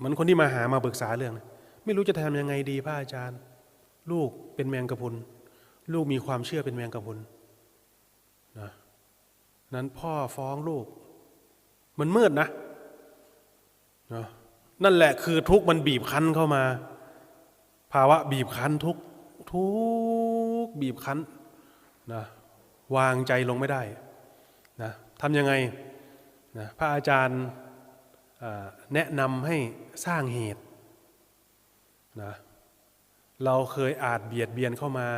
เหมือนคนที่มาหามาปรึกษาเรื่องไม่รู้จะทำยังไงดีพระอาจารย์ ลูกเป็นแมงกะพุนลูกมีความเชื่อเป็นแมงกะพุนนะนั้นพ่อฟ้องลูก มันมืดนะนะนั่นแหละคือทุกมันบีบคั้นเข้ามา ภาวะบีบคั้นทุกทุกบีบคั้นนะวางใจลงไม่ได้นะทำยังไงนะพระอาจารย์ แนะนำให้สร้างเหตุนะเราเคยอาจเบียดเบียนเข้ามา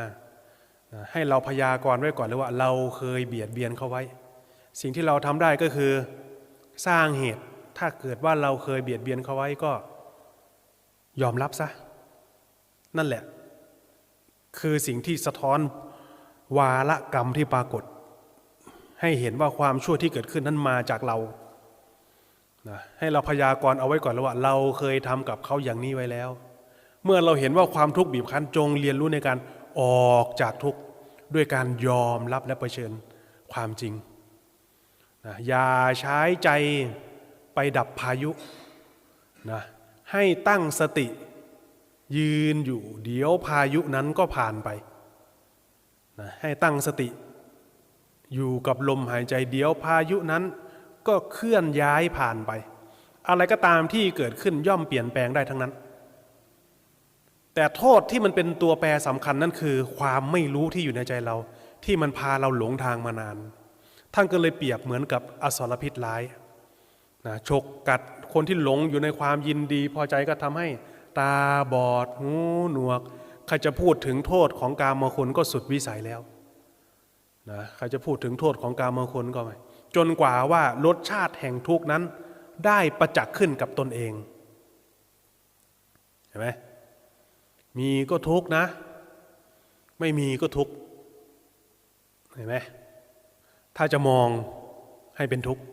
ให้เราพยากรณ์ไว้ก่อนเลยว่า เราเคยเบียดเบียนเขาไว้ สิ่งที่เราทำได้ก็คือสร้างเหตุ ถ้าเกิดว่าเราเคยเบียดเบียนเขาไว้ก็ยอมรับซะ นั่นแหละ คือสิ่งที่สะท้อนวาระกรรมที่ปรากฏ ให้เห็นว่าความชั่วที่เกิดขึ้นนั้นมาจากเรา นะให้เราพยากรณ์เอาไว้ก่อนแล้วว่าเราเคยทำกับเขาอย่างนี้ไว้แล้ว เมื่อเราเห็นว่าความทุกข์บีบคั้นจงเรียนรู้ในการออกจากทุกข์ด้วยการยอมรับและเผชิญความจริงนะอย่าใช้ใจไปดับพายุนะให้ตั้งสติยืนอยู่ เดี๋ยวพายุนั้นก็ผ่านไปนะให้ตั้งสติ อยู่กับลมหายใจเดี๋ยวพายุนั้น ก็เคลื่อนย้ายผ่านไป อะไรก็ตามที่เกิดขึ้นย่อมเปลี่ยนแปลงได้ทั้งนั้น แต่โทษที่มันเป็นตัวแปรสำคัญนั่นคือ ความไม่รู้ที่อยู่ในใจเรา ที่มันพาเราหลงทางมานาน ท่านก็เลยเปรียบเหมือนกับอสรพิษร้ายนะฉกกัดคนที่หลงอยู่ในความยินดี พอใจก็ทำให้ตาบอดหูหนวกใครจะพูดถึงโทษของกามคุณก็สุดวิสัยแล้วนะใครจะพูดถึงโทษของกามคุณก็ไม่ จนกว่าว่ารสชาติแห่งทุกนั้น ได้ประจักษ์ขึ้นกับตนเองเห็นไหมมีก็ทุกนะ ไม่มีก็ทุกเห็นไหมถ้าจะมองให้เป็นทุกข์